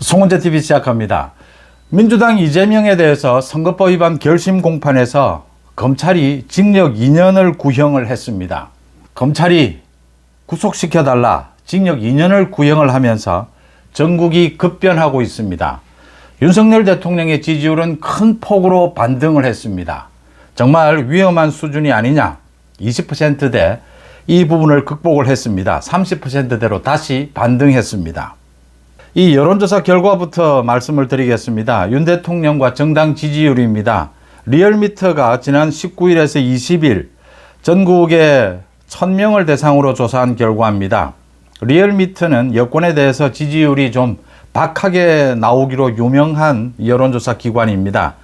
송은재 TV 시작합니다. 민주당 이재명에 대해서 선거법 위반 결심 공판에서 검찰이 징역 2년을 구형을 했습니다. 검찰이 구속시켜달라 징역 2년을 구형을 하면서 전국이 급변하고 있습니다. 윤석열 대통령의 지지율은 큰 폭으로 반등을 했습니다. 정말 위험한 수준이 아니냐? 20%대 이 부분을 극복을 했습니다. 30%대로 다시 반등했습니다. 이 여론조사 결과부터 말씀을 드리겠습니다. 윤 대통령과 정당 지지율입니다. 리얼미터가 지난 19일에서 20일 전국에 1000명을 대상으로 조사한 결과입니다. 리얼미터는 여권에 대해서 지지율이 좀 박하게 나오기로 유명한 여론조사 기관입니다.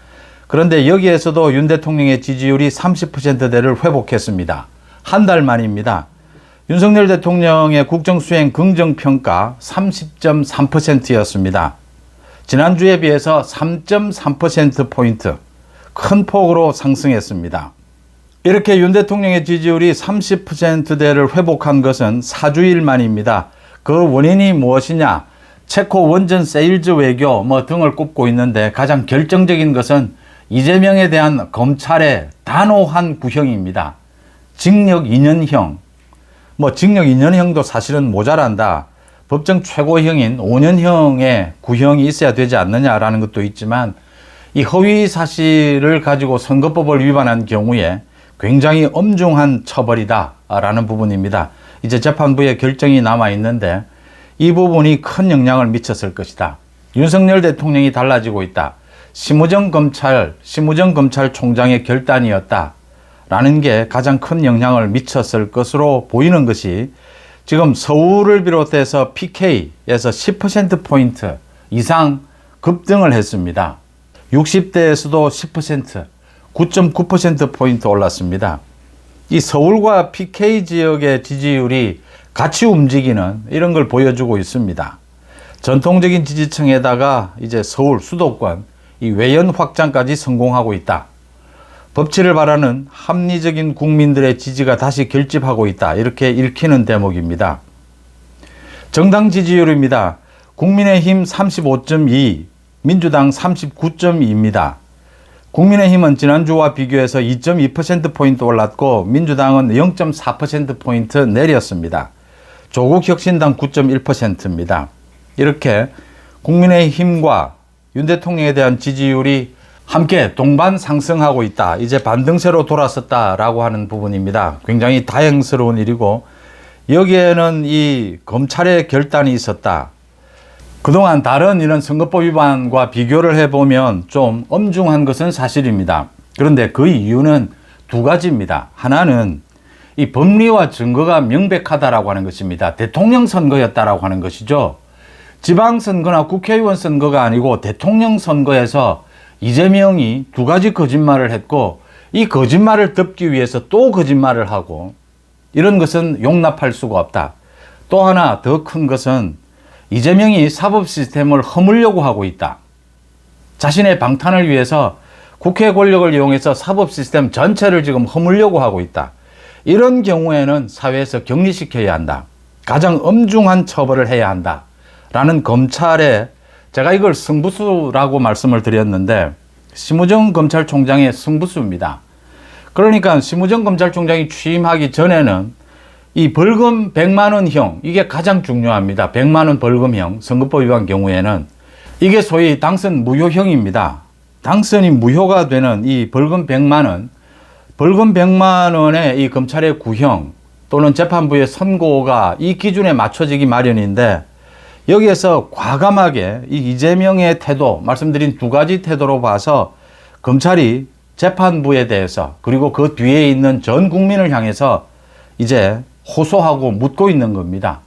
그런데 여기에서도 윤 대통령의 지지율이 30%대를 회복했습니다. 한 달 만입니다. 윤석열 대통령의 국정수행 긍정평가 30.3%였습니다. 지난주에 비해서 3.3%포인트 큰 폭으로 상승했습니다. 이렇게 윤 대통령의 지지율이 30%대를 회복한 것은 4주일 만입니다. 그 원인이 무엇이냐? 체코 원전 세일즈 외교 뭐 등을 꼽고 있는데 가장 결정적인 것은 이재명에 대한 검찰의 단호한 구형입니다. 징역 2년형, 뭐 징역 2년형도 사실은 모자란다. 법정 최고형인 5년형의 구형이 있어야 되지 않느냐라는 것도 있지만 이 허위 사실을 가지고 선거법을 위반한 경우에 굉장히 엄중한 처벌이다라는 부분입니다. 이제 재판부의 결정이 남아 있는데 이 부분이 큰 영향을 미쳤을 것이다. 윤석열 대통령이 달라지고 있다. 심우정 검찰, 심우정 검찰총장의 결단이었다. 라는 게 가장 큰 영향을 미쳤을 것으로 보이는 것이 지금 서울을 비롯해서 PK에서 10%포인트 이상 급등을 했습니다. 60대에서도 10%, 9.9%포인트 올랐습니다. 이 서울과 PK 지역의 지지율이 같이 움직이는 이런 걸 보여주고 있습니다. 전통적인 지지층에다가 이제 서울 수도권 이 외연 확장까지 성공하고 있다. 법치를 바라는 합리적인 국민들의 지지가 다시 결집하고 있다. 이렇게 읽히는 대목입니다. 정당 지지율입니다. 국민의힘 35.2, 민주당 39.2입니다. 국민의힘은 지난주와 비교해서 2.2%포인트 올랐고 민주당은 0.4%포인트 내렸습니다. 조국혁신당 9.1%입니다. 이렇게 국민의힘과 윤 대통령에 대한 지지율이 함께 동반 상승하고 있다. 이제 반등세로 돌아섰다라고 하는 부분입니다. 굉장히 다행스러운 일이고 여기에는 이 검찰의 결단이 있었다. 그동안 다른 이런 선거법 위반과 비교를 해보면 좀 엄중한 것은 사실입니다. 그런데 그 이유는 두 가지입니다. 하나는 이 법리와 증거가 명백하다라고 하는 것입니다. 대통령 선거였다라고 하는 것이죠. 지방선거나 국회의원 선거가 아니고 대통령 선거에서 이재명이 두 가지 거짓말을 했고 이 거짓말을 덮기 위해서 또 거짓말을 하고 이런 것은 용납할 수가 없다. 또 하나 더 큰 것은 이재명이 사법 시스템을 허물려고 하고 있다. 자신의 방탄을 위해서 국회 권력을 이용해서 사법 시스템 전체를 지금 허물려고 하고 있다. 이런 경우에는 사회에서 격리시켜야 한다. 가장 엄중한 처벌을 해야 한다. 라는 검찰의 제가 이걸 승부수라고 말씀을 드렸는데 심우정 검찰총장의 승부수입니다. 그러니까 심우정 검찰총장이 취임하기 전에는 이 벌금 100만 원형 이게 가장 중요합니다. 100만 원 벌금형 선거법 위반 경우에는 이게 소위 당선 무효형입니다. 당선이 무효가 되는 이 벌금 100만 원 벌금 100만 원의 이 검찰의 구형 또는 재판부의 선고가 이 기준에 맞춰지기 마련인데 여기에서 과감하게 이 이재명의 태도, 말씀드린 두 가지 태도로 봐서 검찰이 재판부에 대해서 그리고 그 뒤에 있는 전 국민을 향해서 이제 호소하고 묻고 있는 겁니다.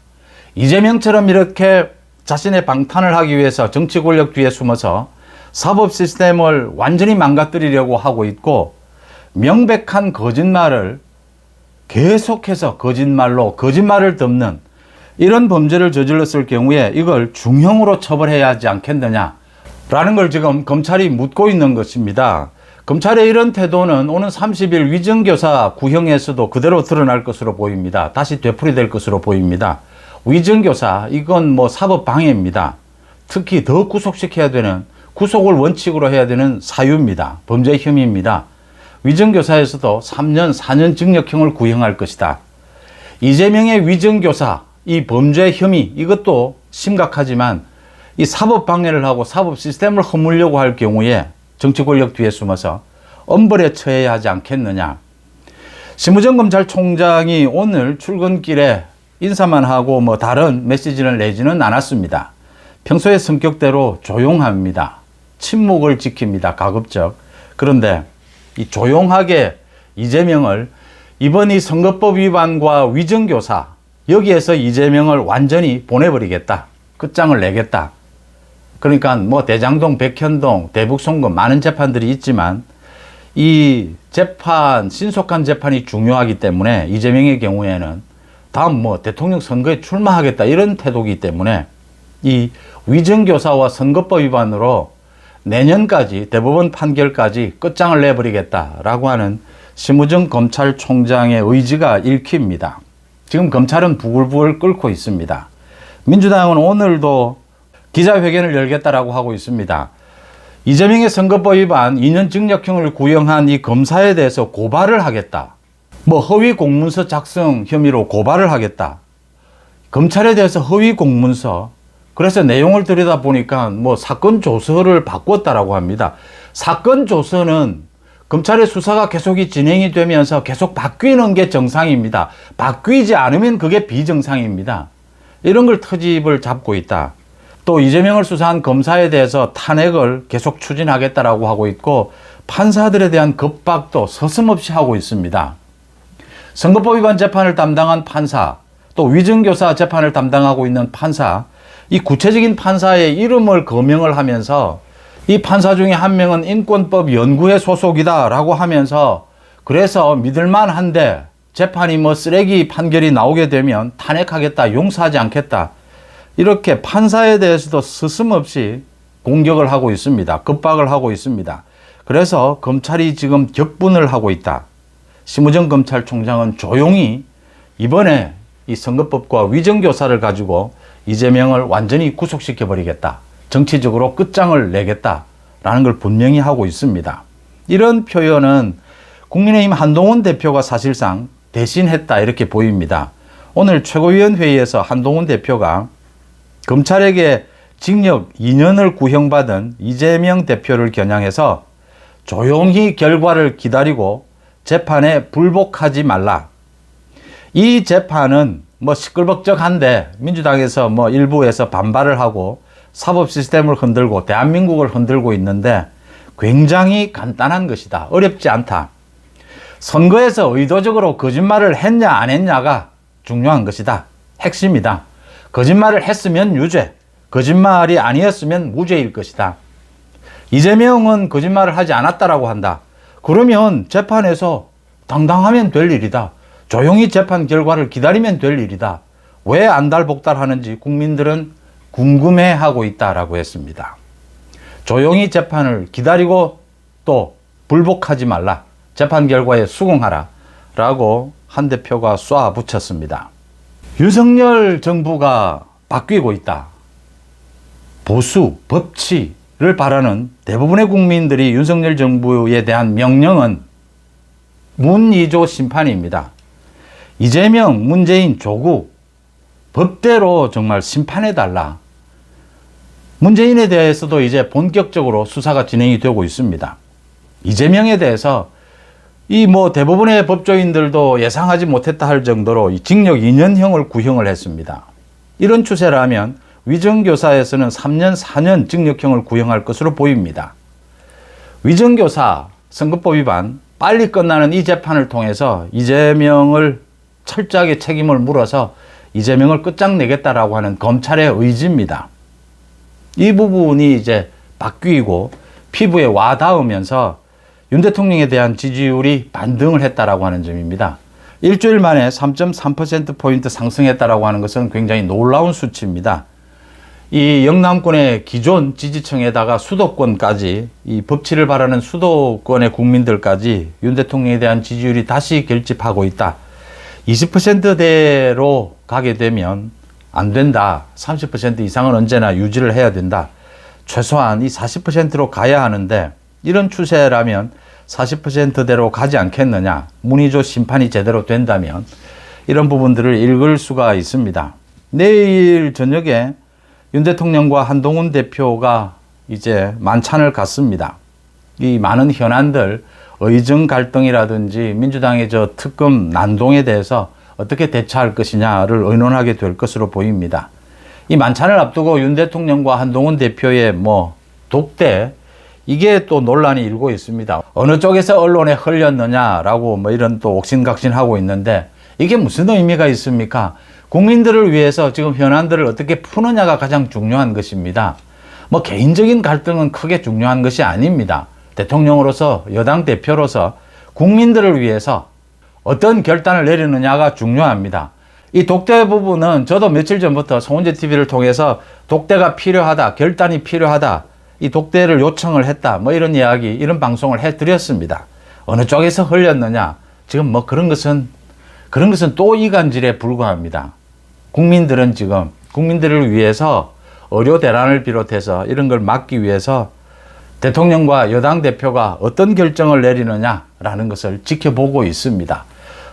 이재명처럼 이렇게 자신의 방탄을 하기 위해서 정치 권력 뒤에 숨어서 사법 시스템을 완전히 망가뜨리려고 하고 있고 명백한 거짓말을 계속해서 거짓말로 거짓말을 덮는 이런 범죄를 저질렀을 경우에 이걸 중형으로 처벌해야 하지 않겠느냐라는 걸 지금 검찰이 묻고 있는 것입니다. 검찰의 이런 태도는 오는 30일 위정교사 구형에서도 그대로 드러날 것으로 보입니다. 다시 되풀이될 것으로 보입니다. 위정교사 이건 뭐 사법 방해입니다. 특히 더 구속시켜야 되는 구속을 원칙으로 해야 되는 사유입니다. 범죄 혐의입니다. 위정교사에서도 3년, 4년 징역형을 구형할 것이다. 이재명의 위정교사, 이 범죄 혐의, 이것도 심각하지만 이 사법 방해를 하고 사법 시스템을 허물려고 할 경우에 정치 권력 뒤에 숨어서 엄벌에 처해야 하지 않겠느냐. 심우정 검찰총장이 오늘 출근길에 인사만 하고 뭐 다른 메시지를 내지는 않았습니다. 평소의 성격대로 조용합니다. 침묵을 지킵니다. 가급적. 그런데 이 조용하게 이재명을 이번 이 선거법 위반과 위정교사 여기에서 이재명을 완전히 보내버리겠다. 끝장을 내겠다. 그러니까 뭐 대장동, 백현동, 대북송금 많은 재판들이 있지만 이 재판, 신속한 재판이 중요하기 때문에 이재명의 경우에는 다음 뭐 대통령 선거에 출마하겠다 이런 태도이기 때문에 이 위정교사와 선거법 위반으로 내년까지 대법원 판결까지 끝장을 내버리겠다라고 하는 심우정 검찰총장의 의지가 읽힙니다. 지금 검찰은 부글부글 끓고 있습니다. 민주당은 오늘도 기자회견을 열겠다라고 하고 있습니다. 이재명의 선거법 위반 2년 징역형을 구형한 이 검사에 대해서 고발을 하겠다. 뭐 허위 공문서 작성 혐의로 고발을 하겠다. 검찰에 대해서 허위 공문서 그래서 내용을 들여다 보니까 뭐 사건 조서를 바꿨다라고 합니다. 사건 조서는 검찰의 수사가 계속이 진행이 되면서 계속 바뀌는 게 정상입니다. 바뀌지 않으면 그게 비정상입니다. 이런 걸 터집을 잡고 있다. 또 이재명을 수사한 검사에 대해서 탄핵을 계속 추진하겠다라고 하고 있고 판사들에 대한 겁박도 서슴없이 하고 있습니다. 선거법 위반 재판을 담당한 판사, 또 위증교사 재판을 담당하고 있는 판사, 이 구체적인 판사의 이름을 거명을 하면서 이 판사 중에 한 명은 인권법 연구회 소속이다라고 하면서 그래서 믿을만 한데 재판이 뭐 쓰레기 판결이 나오게 되면 탄핵하겠다, 용서하지 않겠다. 이렇게 판사에 대해서도 스스없이 공격을 하고 있습니다. 급박을 하고 있습니다. 그래서 검찰이 지금 격분을 하고 있다. 심우정 검찰총장은 조용히 이번에 이 선거법과 위정교사를 가지고 이재명을 완전히 구속시켜 버리겠다. 정치적으로 끝장을 내겠다라는 걸 분명히 하고 있습니다. 이런 표현은 국민의힘 한동훈 대표가 사실상 대신했다 이렇게 보입니다. 오늘 최고위원회의에서 한동훈 대표가 검찰에게 징역 2년을 구형받은 이재명 대표를 겨냥해서 조용히 결과를 기다리고 재판에 불복하지 말라. 이 재판은 뭐 시끌벅적한데 민주당에서 뭐 일부에서 반발을 하고 사법 시스템을 흔들고 대한민국을 흔들고 있는데 굉장히 간단한 것이다. 어렵지 않다. 선거에서 의도적으로 거짓말을 했냐 안 했냐가 중요한 것이다. 핵심이다. 거짓말을 했으면 유죄, 거짓말이 아니었으면 무죄일 것이다. 이재명은 거짓말을 하지 않았다라고 한다. 그러면 재판에서 당당하면 될 일이다. 조용히 재판 결과를 기다리면 될 일이다. 왜 안달복달하는지 국민들은 궁금해하고 있다라고 했습니다. 조용히 재판을 기다리고 또 불복하지 말라. 재판 결과에 수긍하라. 라고 한 대표가 쏴 붙였습니다. 윤석열 정부가 바뀌고 있다. 보수, 법치를 바라는 대부분의 국민들이 윤석열 정부에 대한 명령은 문이조 심판입니다. 이재명, 문재인, 조국, 법대로 정말 심판해달라. 문재인에 대해서도 이제 본격적으로 수사가 진행이 되고 있습니다. 이재명에 대해서 이 뭐 대부분의 법조인들도 예상하지 못했다 할 정도로 징역 2년형을 구형을 했습니다. 이런 추세라면 위정교사에서는 3년, 4년 징역형을 구형할 것으로 보입니다. 위정교사 선거법 위반 빨리 끝나는 이 재판을 통해서 이재명을 철저하게 책임을 물어서 이재명을 끝장내겠다라고 하는 검찰의 의지입니다. 이 부분이 이제 바뀌고 피부에 와 닿으면서 윤 대통령에 대한 지지율이 반등을 했다라고 하는 점입니다. 일주일 만에 3.3%포인트 상승했다라고 하는 것은 굉장히 놀라운 수치입니다. 이 영남권의 기존 지지층에다가 수도권까지 이 법치를 바라는 수도권의 국민들까지 윤 대통령에 대한 지지율이 다시 결집하고 있다. 20%대로 가게 되면 안 된다. 30% 이상은 언제나 유지를 해야 된다. 최소한 이 40%로 가야 하는데 이런 추세라면 40%대로 가지 않겠느냐. 문의조 심판이 제대로 된다면 이런 부분들을 읽을 수가 있습니다. 내일 저녁에 윤 대통령과 한동훈 대표가 이제 만찬을 갖습니다. 이 많은 현안들, 의정 갈등이라든지 민주당의 저 특검 난동에 대해서 어떻게 대처할 것이냐를 의논하게 될 것으로 보입니다. 이 만찬을 앞두고 윤 대통령과 한동훈 대표의 뭐 독대 이게 또 논란이 일고 있습니다. 어느 쪽에서 언론에 흘렸느냐라고 뭐 이런 또 옥신각신하고 있는데 이게 무슨 의미가 있습니까? 국민들을 위해서 지금 현안들을 어떻게 푸느냐가 가장 중요한 것입니다. 뭐 개인적인 갈등은 크게 중요한 것이 아닙니다. 대통령으로서 여당 대표로서 국민들을 위해서 어떤 결단을 내리느냐가 중요합니다. 이 독대 부분은 저도 며칠 전부터 송은재 TV를 통해서 독대가 필요하다, 결단이 필요하다, 이 독대를 요청을 했다, 뭐 이런 이야기, 이런 방송을 해드렸습니다. 어느 쪽에서 흘렸느냐, 지금 뭐 그런 것은, 그런 것은 또 이간질에 불과합니다. 국민들은 지금, 국민들을 위해서 의료 대란을 비롯해서 이런 걸 막기 위해서 대통령과 여당 대표가 어떤 결정을 내리느냐라는 것을 지켜보고 있습니다.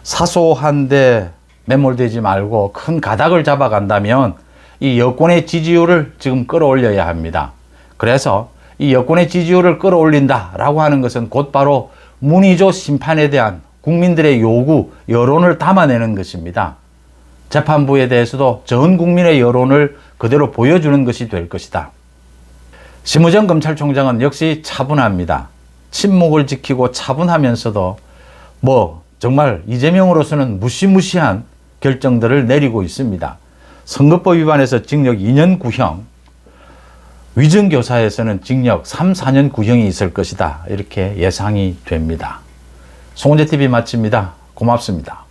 사소한데 매몰되지 말고 큰 가닥을 잡아간다면 이 여권의 지지율을 지금 끌어올려야 합니다. 그래서 이 여권의 지지율을 끌어올린다라고 하는 것은 곧바로 문의조 심판에 대한 국민들의 요구, 여론을 담아내는 것입니다. 재판부에 대해서도 전 국민의 여론을 그대로 보여주는 것이 될 것이다. 심우정 검찰총장은 역시 차분합니다. 침묵을 지키고 차분하면서도 뭐 정말 이재명으로서는 무시무시한 결정들을 내리고 있습니다. 선거법 위반에서 징역 2년 구형, 위증교사에서는 징역 3, 4년 구형이 있을 것이다. 이렇게 예상이 됩니다. 송은재 TV 마칩니다. 고맙습니다.